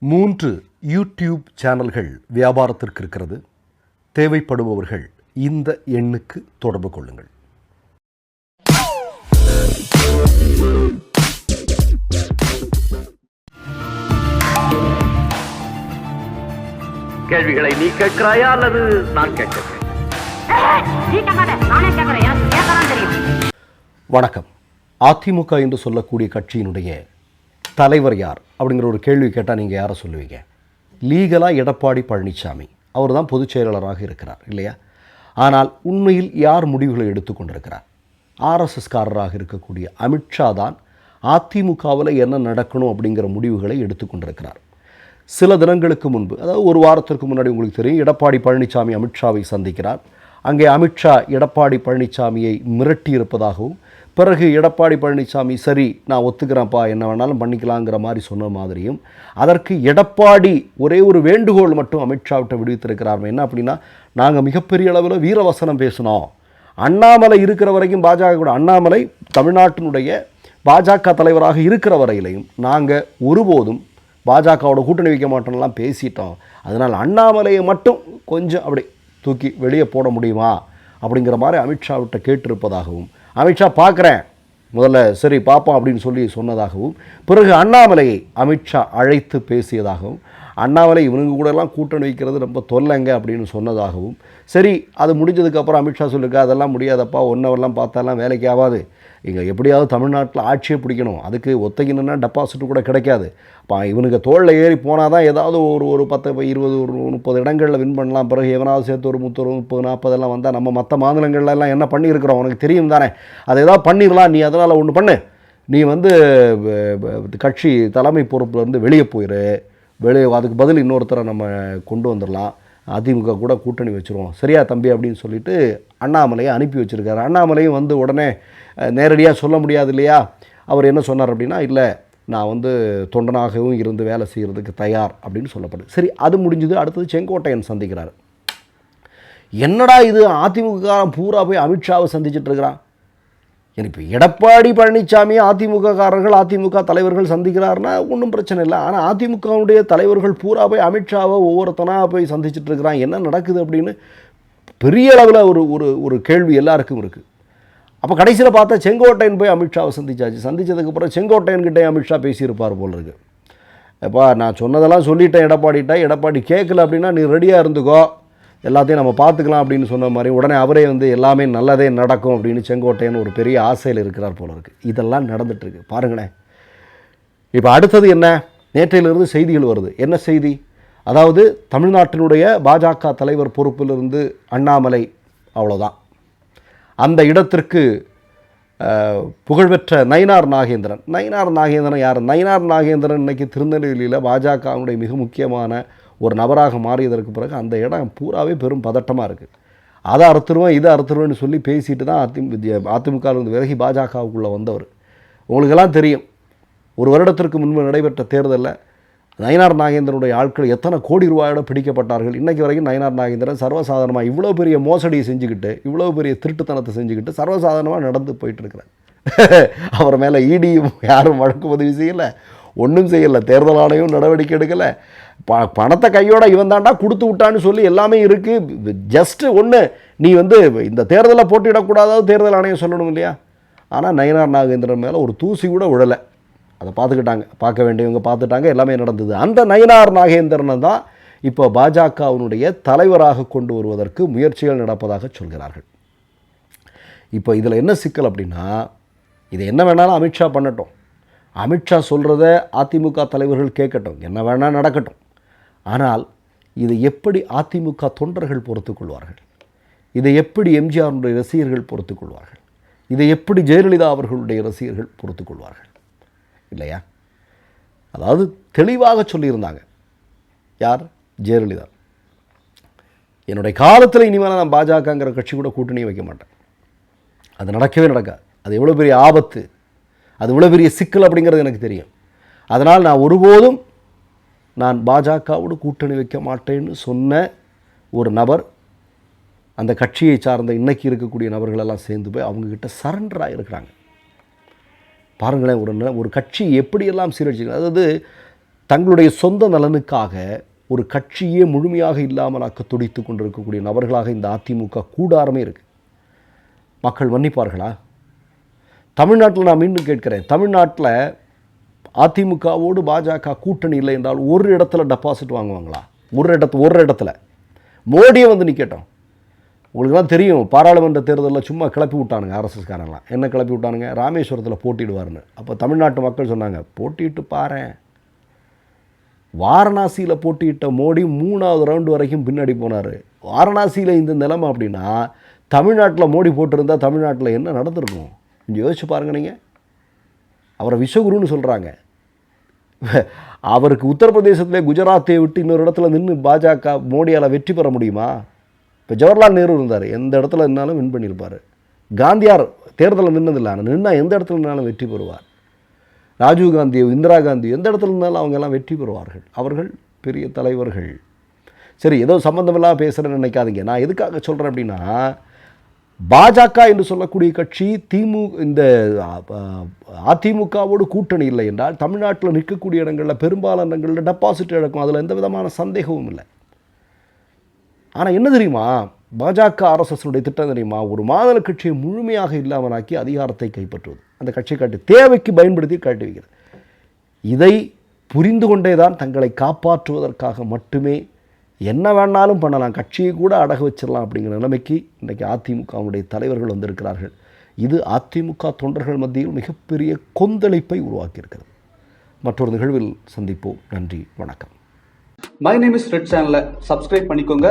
மூன்று யூடியூப் சேனல்கள் வியாபாரத்திற்கு இருக்கிறது. தேவைப்படுபவர்கள் இந்த எண்ணுக்கு தொடர்பு கொள்ளுங்கள். கேள்விகளை நீ கேட்கிறாயா அல்லது நான் கேட்கிறேன். வணக்கம். அதிமுக என்று சொல்லக்கூடிய கட்சியினுடைய தலைவர் யார் அப்படிங்கிற ஒரு கேள்வி கேட்டால் நீங்கள் யாரை சொல்லுவீங்க? லீகலாக எடப்பாடி பழனிசாமி அவர் தான் பொதுச் செயலாளராக இருக்கிறார் இல்லையா? ஆனால் உண்மையில் யார் முடிவுகளை எடுத்துக்கொண்டிருக்கிறார் ஆர்எஸ்எஸ்காரராக இருக்கக்கூடிய அமித்ஷா தான் அதிமுகவில் என்ன நடக்கணும் அப்படிங்கிற முடிவுகளை எடுத்துக்கொண்டிருக்கிறார் சில தினங்களுக்கு முன்பு அதாவது ஒரு வாரத்திற்கு முன்னாடி உங்களுக்கு தெரியும் எடப்பாடி பழனிசாமி அமித்ஷாவை சந்திக்கிறார். அங்கே அமித்ஷா எடப்பாடி பழனிசாமியை மிரட்டி இருப்பதாகவும் பிறகு எடப்பாடி பழனிசாமி சரி நான் ஒத்துக்கிறேன்ப்பா என்ன வேணாலும் பண்ணிக்கலாங்கிற மாதிரி சொன்ன மாதிரியும் அதற்கு எடப்பாடி ஒரே ஒரு வேண்டுகோள் மட்டும் அமித்ஷாவிட்ட விடுவித்திருக்கிறார். என்ன அப்படின்னா நாங்கள் மிகப்பெரிய அளவில் வீரவசனம் பேசினோம். அண்ணாமலை இருக்கிற வரைக்கும் பாஜக கூட அண்ணாமலை தமிழ்நாட்டினுடைய பாஜக தலைவராக இருக்கிற வரையிலையும் நாங்கள் ஒருபோதும் பாஜகவோட கூட்டணி வைக்க மாட்டோம்லாம் பேசிட்டோம். அதனால் அண்ணாமலையை மட்டும் கொஞ்சம் அப்படி தூக்கி வெளியே போட முடியுமா? அப்படிங்கிற மாதிரி அமித்ஷாவிட்ட கேட்டிருப்பதாகவும் அமித்ஷா பார்க்குறேன். முதல்ல சரி பார்ப்போம் அப்படின்னு சொல்லி சொன்னதாகவும் பிறகு அண்ணாமலையை அமித்ஷா அழைத்து பேசியதாகவும் அண்ணாமலை இவனுங்க கூடலாம் கூட்டணி வைக்கிறது ரொம்ப தொல்லைங்க அப்படின்னு சொன்னதாகவும் சரி அது முடிஞ்சதுக்கப்புறம் அமித்ஷா சொல்லியிருக்கா அதெல்லாம் முடியாதப்பா ஒன்றவரெல்லாம் பார்த்தாலாம் வேலைக்கு ஆகாது இங்கே எப்படியாவது தமிழ்நாட்டில் ஆட்சியை பிடிக்கணும். அதுக்கு ஒத்தைக்கணுன்னா டெபாசிட் கூட கிடைக்காது. அப்போ இவனுக்கு தோளில் ஏறி போனால் தான் ஏதாவது ஒரு ஒரு பத்து இப்போ இருபது ஒரு முப்பது இடங்களில் வின் பண்ணலாம். பிறகு எவனாவது சேர்த்து ஒரு முப்பது முப்பது நாற்பதெல்லாம் வந்தால் நம்ம மற்ற மாநிலங்கள்லாம் என்ன பண்ணியிருக்கிறோம்? உனக்கு தெரியும் தானே? அதை ஏதாவது பண்ணிடலாம். நீ அதனால் ஒன்று பண்ணு. நீ வந்து கட்சி தலைமை பொறுப்புலேருந்து வெளியே போயிரு. வெளியே அதுக்கு பதில் இன்னொருத்தரை நம்ம கொண்டு வந்துடலாம். அதிமுக கூட கூட்டணி வச்சுருவோம். சரியா தம்பி அப்படின்னு சொல்லிட்டு அண்ணாமலையை அனுப்பி வச்சுருக்காரு. அண்ணாமலையும் வந்து உடனே நேரடியாக சொல்ல முடியாது இல்லையா? அவர் என்ன சொன்னார் அப்படின்னா இல்லை நான் வந்து தொண்டனாகவும் இருந்து வேலை செய்கிறதுக்கு தயார் அப்படின்னு சொல்லப்படுது சரி அது முடிஞ்சது. அடுத்தது செங்கோட்டையன் சந்திக்கிறார். என்னடா இது? அதிமுக பூரா போய் அமித்ஷாவை சந்திச்சிட்டு இருக்கிறான். இப்போ எடப்பாடி பழனிசாமி அதிமுககாரர்கள் அதிமுக தலைவர்கள் சந்திக்கிறாருன்னா ஒன்றும் பிரச்சனை இல்லை. ஆனால் அதிமுகவுடைய தலைவர்கள் பூரா போய் அமித்ஷாவை ஒவ்வொருத்தனாக போய் சந்திச்சிட்டு இருக்கிறான். என்ன நடக்குது அப்படின்னு பெரிய அளவில் ஒரு ஒரு ஒரு கேள்வி எல்லாருக்கும் இருக்குது அப்போ கடைசியில் பார்த்தா செங்கோட்டையன் போய் அமித்ஷாவை சந்திச்சாச்சு. சந்திச்சதுக்கப்புறம் செங்கோட்டையன்கிட்டே அமித்ஷா பேசியிருப்பார் போல் இருக்கு எப்பா நான் சொன்னதெல்லாம் சொல்லிட்டேன் எடப்பாடிட்ட எடப்பாடி கேட்கல அப்படின்னா நீ ரெடியாக இருந்துக்கோ. எல்லாத்தையும் நம்ம பார்த்துக்கலாம் அப்படின்னு சொன்ன மாதிரி உடனே அவரே வந்து எல்லாமே நல்லதே நடக்கும் அப்படின்னு செங்கோட்டையன் ஒரு பெரிய ஆசையில் இருக்கிறார் போல இருக்கு இதெல்லாம் நடந்துட்டுருக்கு. பாருங்களேன் இப்போ அடுத்தது என்ன? நேற்றையிலிருந்து செய்திகள் வருது. என்ன செய்தி? அதாவது தமிழ்நாட்டினுடைய பாஜக தலைவர் பொறுப்பிலிருந்து அண்ணாமலை அவ்வளோதான் அந்த இடத்திற்கு புகழ்பெற்ற நயினார் நாகேந்திரன். நயினார் நாகேந்திரன் யார்? நயினார் நாகேந்திரன் இன்றைக்கி திருநெல்வேலியில் பாஜகவுடைய மிக முக்கியமான ஒரு நபராக மாறியதற்கு பிறகு அந்த இடம் பூராவே பெரும் பதட்டமாக இருக்குது அதை அறுத்துருவேன் இதை அறுத்துருவேன்னு சொல்லி பேசிட்டு தான் அதிமுக அதிமுகவிலிருந்து விலகி பாஜகவுக்குள்ளே வந்தவர். உங்களுக்கெல்லாம் தெரியும். ஒரு வருடத்திற்கு முன்பு நடைபெற்ற தேர்தலில் நயனார் நாகேந்திரனுடைய ஆட்கள் எத்தனை கோடி ரூபாயோட பிடிக்கப்பட்டார்கள்? இன்றைக்கு வரைக்கும் நயனார் நாகேந்திரன் சர்வசாதாரணமாக இவ்வளோ பெரிய மோசடியை செஞ்சுக்கிட்டு இவ்வளோ பெரிய திருட்டுத்தனத்தை செஞ்சுக்கிட்டு சர்வசாதாரணமாக நடந்து போயிட்டுருக்கிறார். அவர் மேலே இடியும் யாரும் வழக்கு பதிவு செய்யலை ஒன்றும் செய்யலை தேர்தல் ஆணையம் நடவடிக்கை எடுக்கலை. ப பணத்தை கையோட இவன் தாண்டா கொடுத்து விட்டான்னு சொல்லி எல்லாமே இருக்குது ஜஸ்ட்டு ஒன்று நீ வந்து இந்த தேர்தலை போட்டியிடக்கூடாதாவது தேர்தல் ஆணையம் சொல்லணும் இல்லையா? ஆனால் நயனார் நாகேந்திரன் மேலே ஒரு தூசி கூட விழலை அதை பார்த்துக்கிட்டாங்க பார்க்க வேண்டியவங்க பார்த்துட்டாங்க எல்லாமே நடந்தது. அந்த நயினார் நாகேந்திரனை தான் இப்போ பாஜகவினுடைய தலைவராக கொண்டு வருவதற்கு முயற்சிகள் நடப்பதாக சொல்கிறார்கள். இப்போ இதில் என்ன சிக்கல் அப்படின்னா இது என்ன வேணாலும் அமித்ஷா பண்ணட்டும். அமித்ஷா சொல்கிறத அதிமுக தலைவர்கள் கேட்கட்டும் என்ன வேணால் நடக்கட்டும். ஆனால் இதை எப்படி அதிமுக தொண்டர்கள் பொறுத்துக்கொள்வார்கள் இதை எப்படி எம்ஜிஆருடைய ரசிகர்கள் பொறுத்துக்கொள்வார்கள் இதை எப்படி ஜெயலலிதா அவர்களுடைய ரசிகர்கள் பொறுத்துக்கொள்வார்கள் இல்லையா? அதாவது தெளிவாக சொல்லியிருந்தாங்க. யார்? ஜெயலலிதா. என்னுடைய காலத்தில் இனிமேல் நான் பாஜகங்கிற கட்சி கூட கூட்டணி வைக்க மாட்டேன். அது நடக்கவே நடக்காது. அது எவ்வளோ பெரிய ஆபத்து. அது இவ்வளோ பெரிய சிக்கல் அப்படிங்கிறது எனக்கு தெரியும். அதனால் நான் ஒருபோதும் நான் பாஜகவோடு கூட்டணி வைக்க மாட்டேன்னு சொன்ன ஒரு நபர் அந்த கட்சியை சார்ந்த இன்றைக்கி இருக்கக்கூடிய நபர்களெல்லாம் சேர்ந்து போய் அவங்கக்கிட்ட சரண்டராக இருக்கிறாங்க பாருங்களேன் ஒரு ந- ஒரு கட்சி எப்படியெல்லாம் சீரழிச்சு அதாவது தங்களுடைய சொந்த நலனுக்காக ஒரு கட்சியே முழுமையாக இல்லாமலாக்க துடித்து கொண்டிருக்கக்கூடிய நபர்களாக இந்த அதிமுக கூடாரமே இருக்குது மக்கள் மன்னிப்பார்களா? தமிழ்நாட்டில் நான் மீண்டும் கேட்கிறேன். தமிழ்நாட்டில் அதிமுகவோடு பாஜக கூட்டணி இல்லை என்றால் ஒரு இடத்துல டெபாசிட் வாங்குவாங்களா? ஒரு இடத்து ஒரு இடத்துல. மோடியை வந்து நிற்கட்டும் உங்களுக்குலாம் தெரியும் பாராளுமன்ற தேர்தலில் சும்மா கிளப்பி விட்டானுங்க ஆர்எஸ்எஸ்காரங்களாம் என்ன கிளப்பி விட்டானுங்க? ராமேஸ்வரத்தில் போட்டிடுவார்னு அப்போ தமிழ்நாட்டு மக்கள் சொன்னாங்க போட்டிட்டு பாரேன். வாரணாசியில் போட்டியிட்ட மோடி மூணாவது ரவுண்டு வரைக்கும் பின்னாடி போனார். வாரணாசியில் இந்த நிலைமை அப்படின்னா தமிழ்நாட்டில் மோடி போட்டிருந்தால் தமிழ்நாட்டில் என்ன நடந்திருக்கும்? கொஞ்சம் யோசிச்சு பாருங்க நீங்கள் அவரை விஸ்வகுருன்னு சொல்கிறாங்க அவருக்கு உத்தரப்பிரதேசத்திலே குஜராத்தை விட்டு இன்னொரு இடத்துல நின்று பாஜக மோடியால் வெற்றி பெற முடியுமா? இப்போ ஜவஹர்லால் நேரு இருந்தார் எந்த இடத்துல நின்னாலும் வின் பண்ணியிருப்பார். காந்தியார் தேர்தலில் நின்னதில்லை ஆனால் நின்னால் எந்த இடத்துல நின்னாலும் வெற்றி பெறுவார். ராஜீவ் காந்தியோ இந்திரா காந்தி எந்த இடத்துல இருந்தாலும் அவங்க எல்லாம் வெற்றி பெறுவார்கள். அவர்கள் பெரிய தலைவர்கள். சரி ஏதோ சம்மந்தமில்லாம பேசுகிறேன்னு நினைக்காதீங்க. நான் எதுக்காக சொல்கிறேன் அப்படின்னா பாஜக என்று சொல்லக்கூடிய கட்சி திமு இந்த அதிமுகவோடு கூட்டணி இல்லை என்றால் தமிழ்நாட்டில் நிற்கக்கூடிய இடங்களில் பெரும்பாலான இடங்களில் டெபாசிட் இழக்கும் அதில் எந்த விதமான சந்தேகமும் இல்லை. ஆனால் என்ன தெரியுமா? பாஜக ஆர்எஸ்எஸ்னுடைய திட்டம் தெரியுமா? ஒரு மாநில கட்சியை முழுமையாக இல்லாமலாக்கி அதிகாரத்தை கைப்பற்றுவது. அந்த கட்சியை காட்டி தேவைக்கு பயன்படுத்தி காட்டி வைக்கிறது. இதை புரிந்து கொண்டே தான் தங்களை காப்பாற்றுவதற்காக மட்டுமே என்ன வேணாலும் பண்ணலாம். கட்சியை கூட அடகு வச்சிடலாம் அப்படிங்கிற நிலைமைக்கு இன்றைக்கி அதிமுகவுடைய தலைவர்கள் வந்திருக்கிறார்கள். இது அதிமுக தொண்டர்கள் மத்தியில் மிகப்பெரிய கொந்தளிப்பை உருவாக்கியிருக்கிறது. மற்றொரு நிகழ்வில் சந்திப்போம். நன்றி வணக்கம். மை நேம் இஸ் ரெட் சேனலை சப்ஸ்கிரைப் பண்ணிக்கோங்க.